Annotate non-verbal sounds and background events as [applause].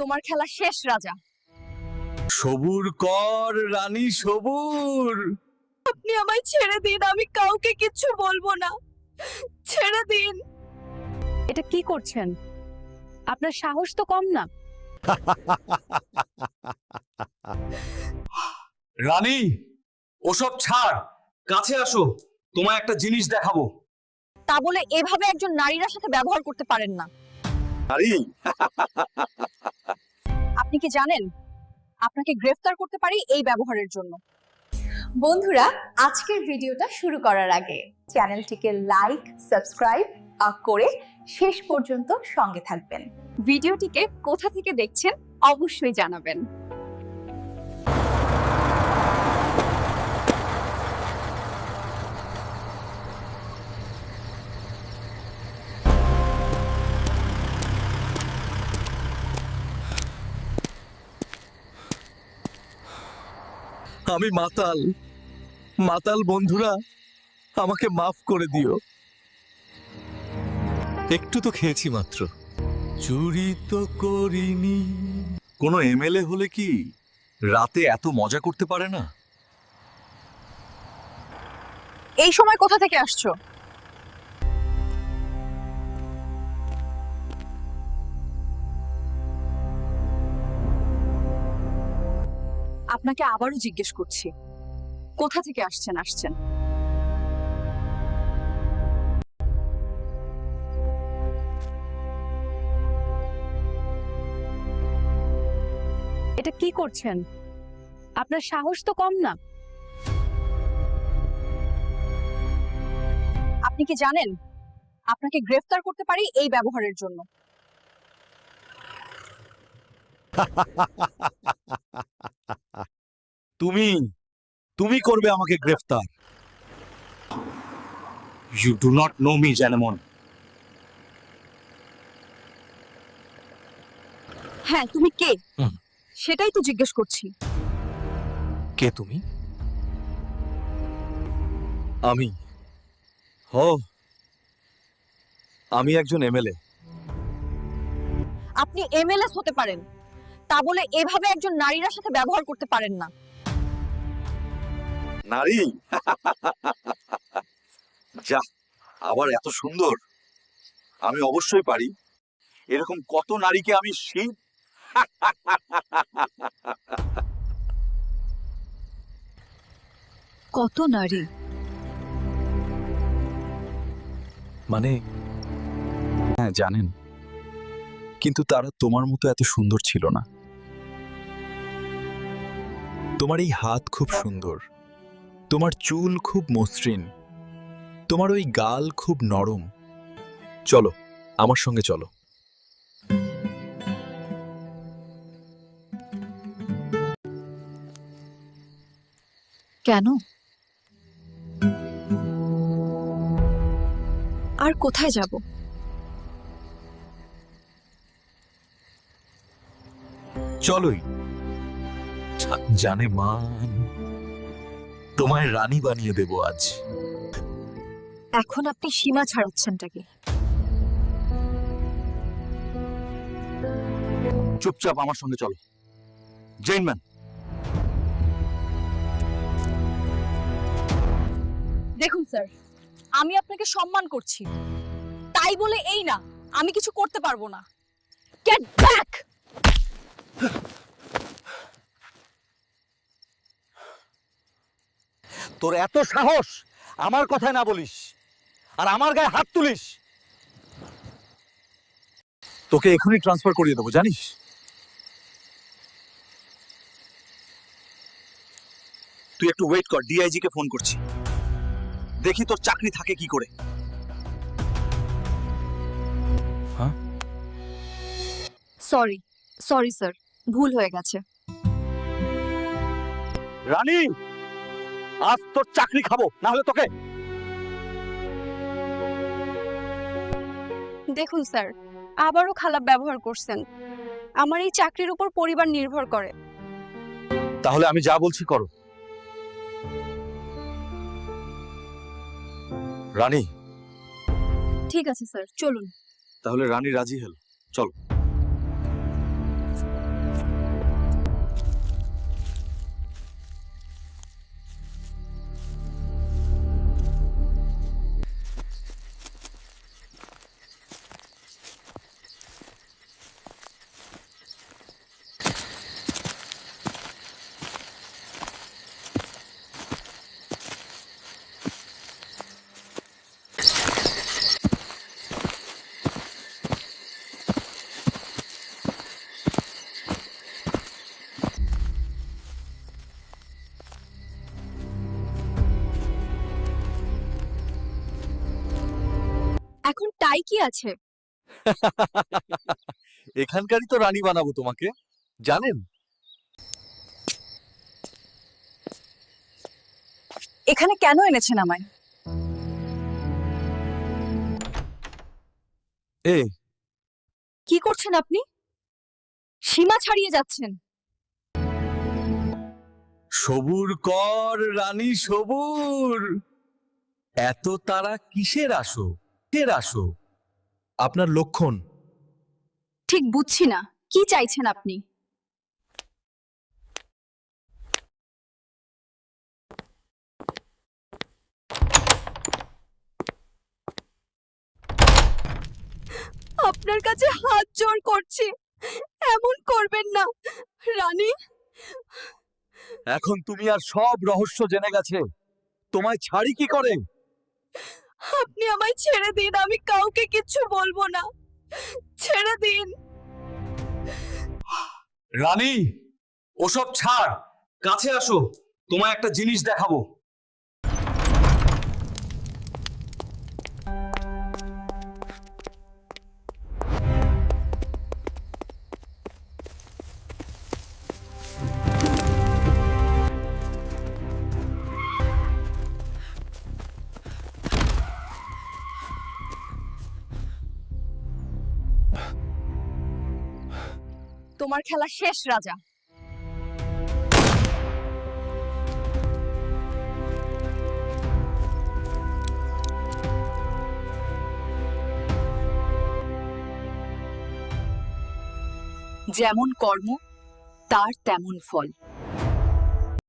তোমার খেলা শেষ রাজা। সবুর কর রানী সবুর। আপনি আমায় ছেড়ে দিন আমি কাউকে কিচ্ছু বলব না। ছেড়ে দিন। এটা কি করছেন? আপনার সাহস তো কম না। রানী ওসব ছাড় কাছে আসো তোমায় একটা জিনিস দেখাবো। তা বলে এভাবে একজন নারীর সাথে ব্যবহার করতে পারেন না। নারী? আপনি কি জানেন? আপনাকে গ্রেফতার করতে পারি এই ব্যবহারের জন্য। বন্ধুরা আজকের ভিডিওটা শুরু করার আগে চ্যানেলটিকে লাইক সাবস্ক্রাইব করে শেষ পর্যন্ত সঙ্গে থাকবেন। ভিডিওটিকে কোথা থেকে দেখছেন অবশ্যই জানাবেন। আমি মাতাল। মাতাল বন্ধুরা আমাকে মাফ করে দিও। একটু তো খেয়েছি মাত্র। চুরি তো করিনি। কোনো এমএলএ হলে কি রাতে এত মজা করতে পারে না? এই সময় কোথা থেকে আসছো? আপনাকে আবারও জিজ্ঞেস করছি। কোথা থেকে আসছেন আসছেন? এটা কি করছেন? আপনার সাহস তো কম না। আপনি কি জানেন? আপনাকে গ্রেফতার করতে পারি এই ব্যবহারের জন্য। [laughs] তুমি তুমি করবে আমাকে গ্রেফতার। You do not know me জ্যানেমন হ্যাঁ তুমি কে? সেটাই তো জিজ্ঞেস করছি। কে তুমি? আমি। ও। আমি একজন এমএলএ। আপনি এমএলএস হতে পারেন। তা বলে এভাবে একজন নারীর সাথে ব্যবহার করতে পারেন না। নারী? যা আবার এত সুন্দর। আমি অবশ্যই পারি। এরকম কত নারীকে আমি শীত কত নারী? মানে হ্যাঁ জানেন। কিন্তু তারা তোমার মতো এত সুন্দর ছিল না। তোমার এই হাত খুব সুন্দর। তোমার চুল খুব মসৃণ। তোমার ওই গাল খুব নরম। চলো আমার সঙ্গে চলো। কেন? আর কোথায় যাব? চলোই। জানে মান তোমায় রানী বানিয়ে দেব আজ। এখন আপনি সীমা ছাড়াচ্ছেনটাকে চুপচাপ আমার সঙ্গে চলো। জেনম্যান দেখুন স্যার আমি আপনাকে সম্মান করছি। তাই বলে এই না আমি কিছু করতে পারব না। গেট ব্যাক তোর এত সাহস আমার কথায় না বলিস আর আমার গায়ে হাত তুলিস। তোকে এখনই ট্রান্সফার করিয়ে দেবো জানিস? তুই একটু ওয়েট কর ডিআইজি কে ফোন করছি। দেখি তোর চাকরি থাকে কি করে। সরি সরি স্যার ভুল হয়ে গেছে। রানী! আজ তোর চাকরি খাব না হলে তোকে। দেখুন স্যার আবারও খারাপ ব্যবহার করছেন। আমার এই চাকরির উপর পরিবার নির্ভর করে। তাহলে আমি যা বলছি করো। রানী। ঠিক আছে স্যার চলুন। তাহলে রানী রাজি হল। চলো। তাই কি আছে? [laughs] এখানকারই তো রানী বানাবো তোমাকে জানেন? এখানে কেন এনেছেন আমায়? এ। কি করছেন আপনি? সীমা ছাড়িয়ে যাচ্ছেন। সবুর কর রানী সবুর! এত তারা কিসের আসো কিসের আসো। আপনার লক্ষণ। ঠিক বুঝছি না। কি চাইছেন আপনি? আপনার কাছে হাত জোর করছি। এমন করবেন না। রানী? এখন তুমি আর সব রহস্য জেনে গেছে। তোমায় ছাড়ি কি করে? আপনি আমায় ছেড়ে দিন, আমি কাউকে কিছু বলব না। ছেড়ে দিন। রানী, ওসব ছাড়, কাছে আসো, তোমায় একটা জিনিস দেখাবো। তোমার খেলা শেষ রাজা। যেমন কর্ম তার তেমন ফল।